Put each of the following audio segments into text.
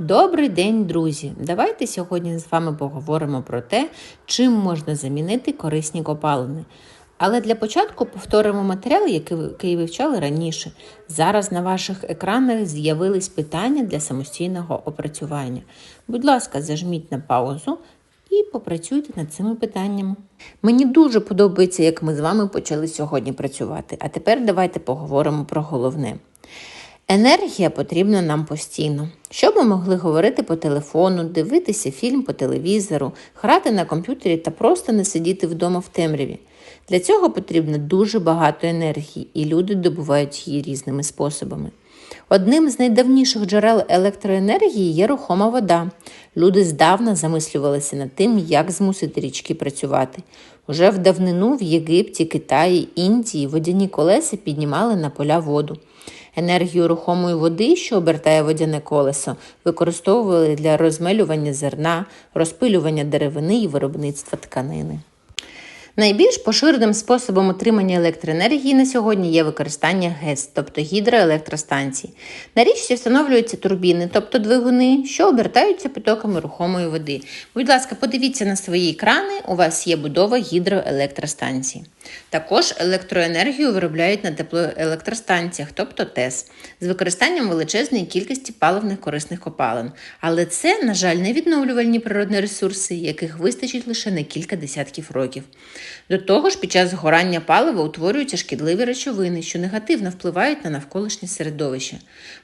Добрий день, друзі! Давайте сьогодні з вами поговоримо про те, чим можна замінити корисні копалини. Але для початку повторимо матеріал, який вивчали раніше. Зараз на ваших екранах з'явились питання для самостійного опрацювання. Будь ласка, зажміть на паузу і попрацюйте над цими питаннями. Мені дуже подобається, як ми з вами почали сьогодні працювати. А тепер давайте поговоримо про головне. Енергія потрібна нам постійно, щоб ми могли говорити по телефону, дивитися фільм по телевізору, грати на комп'ютері та просто не сидіти вдома в темряві. Для цього потрібно дуже багато енергії, і люди добувають її різними способами. Одним з найдавніших джерел електроенергії є рухома вода. Люди здавна замислювалися над тим, як змусити річки працювати. Уже в давнину в Єгипті, Китаї, Індії водяні колеса піднімали на поля воду. Енергію рухомої води, що обертає водяне колесо, використовували для розмелювання зерна, розпилювання деревини і виробництва тканини. Найбільш поширеним способом отримання електроенергії на сьогодні є використання ГЕС, тобто гідроелектростанцій. На річці встановлюються турбіни, тобто двигуни, що обертаються потоками рухомої води. Будь ласка, подивіться на свої екрани, у вас є будова гідроелектростанцій. Також електроенергію виробляють на теплоелектростанціях, тобто ТЕС, з використанням величезної кількості паливних корисних копалин. Але це, на жаль, не відновлювальні природні ресурси, яких вистачить лише на кілька десятків років. До того ж, під час згорання палива утворюються шкідливі речовини, що негативно впливають на навколишнє середовище.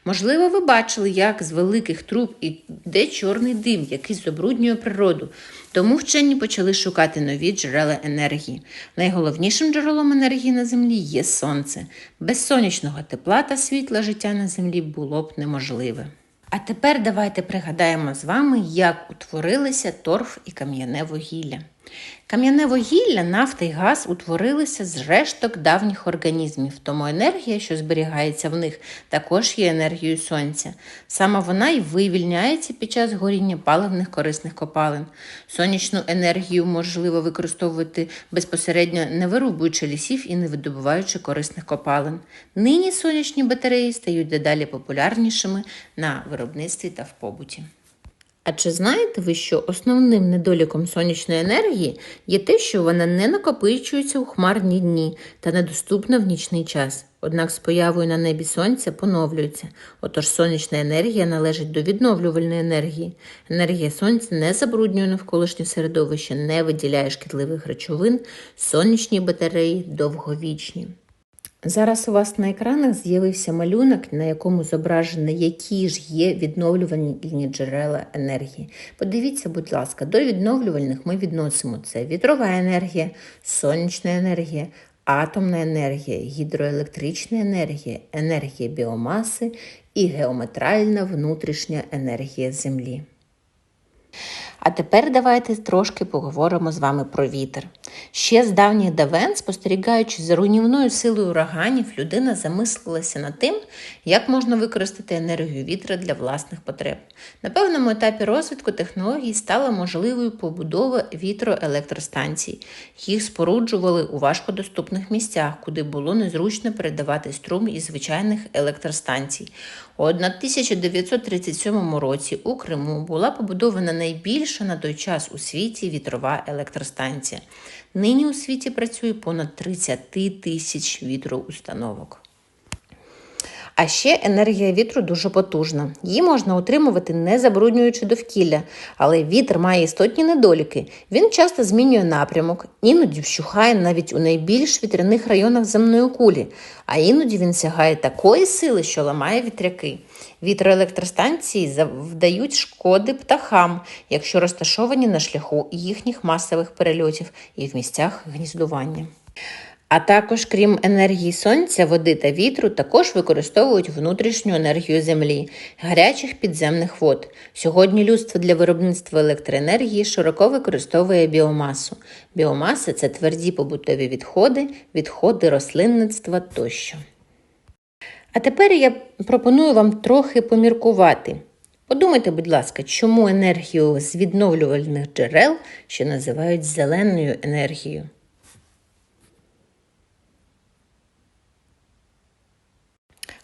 Можливо, ви бачили, як з великих труб іде чорний дим, який забруднює природу. Тому вчені почали шукати нові джерела енергії. Найголовнішим джерелом енергії на землі є сонце. Без сонячного тепла та світла життя на землі було б неможливе. А тепер давайте пригадаємо з вами, як утворилися торф і кам'яне вугілля. Кам'яне вугілля, нафта і газ утворилися з решток давніх організмів, тому енергія, що зберігається в них, також є енергією сонця. Саме вона й вивільняється під час горіння паливних корисних копалин. Сонячну енергію можливо використовувати безпосередньо не вирубуючи лісів і не видобуваючи корисних копалин. Нині сонячні батареї стають дедалі популярнішими на виробництві та в побуті. А чи знаєте ви, що основним недоліком сонячної енергії є те, що вона не накопичується у хмарні дні та недоступна в нічний час? Однак з появою на небі сонця поновлюється. Отож сонячна енергія належить до відновлювальної енергії. Енергія сонця не забруднює навколишнє середовище, не виділяє шкідливих речовин, сонячні батареї довговічні. Зараз у вас на екранах з'явився малюнок, на якому зображено, які ж є відновлювальні джерела енергії. Подивіться, будь ласка, до відновлювальних ми відносимо це вітрова енергія, сонячна енергія, атомна енергія, гідроелектрична енергія, енергія біомаси і геометральна внутрішня енергія Землі. А тепер давайте трошки поговоримо з вами про вітер. Ще з давніх давен, спостерігаючи за руйнівною силою ураганів, людина замислилася над тим, як можна використати енергію вітра для власних потреб. На певному етапі розвитку технологій стала можливою побудова вітроелектростанцій. Їх споруджували у важкодоступних місцях, куди було незручно передавати струм із звичайних електростанцій. У 1937 році у Криму була побудована найбільша на той час у світі вітрова електростанція. Нині у світі працює понад 30 тисяч вітроустановок. А ще енергія вітру дуже потужна. Її можна утримувати не забруднюючи довкілля, але вітер має істотні недоліки. Він часто змінює напрямок, іноді вщухає навіть у найбільш вітряних районах земної кулі, а іноді він сягає такої сили, що ламає вітряки. Вітроелектростанції завдають шкоди птахам, якщо розташовані на шляху їхніх масових перельотів і в місцях гніздування. А також, крім енергії сонця, води та вітру, також використовують внутрішню енергію землі, гарячих підземних вод. Сьогодні людство для виробництва електроенергії широко використовує біомасу. Біомаса це тверді побутові відходи, відходи рослинництва тощо. А тепер я пропоную вам трохи поміркувати. Подумайте, будь ласка, чому енергію з відновлювальних джерел ще називають зеленою енергією?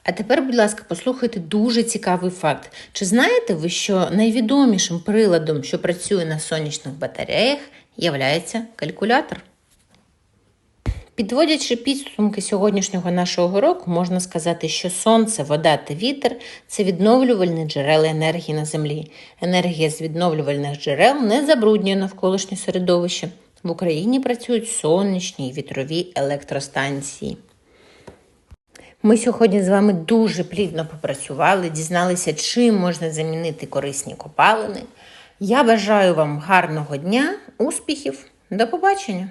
А тепер, будь ласка, послухайте дуже цікавий факт. Чи знаєте ви, що найвідомішим приладом, що працює на сонячних батареях, є калькулятор? Підводячи підсумки сьогоднішнього нашого року, можна сказати, що сонце, вода та вітер це відновлювальні джерела енергії на землі. Енергія з відновлювальних джерел не забруднює навколишнє середовище. В Україні працюють сонячні і вітрові електростанції. Ми сьогодні з вами дуже плідно попрацювали, дізналися, чим можна замінити корисні копалини. Я бажаю вам гарного дня, успіхів, до побачення!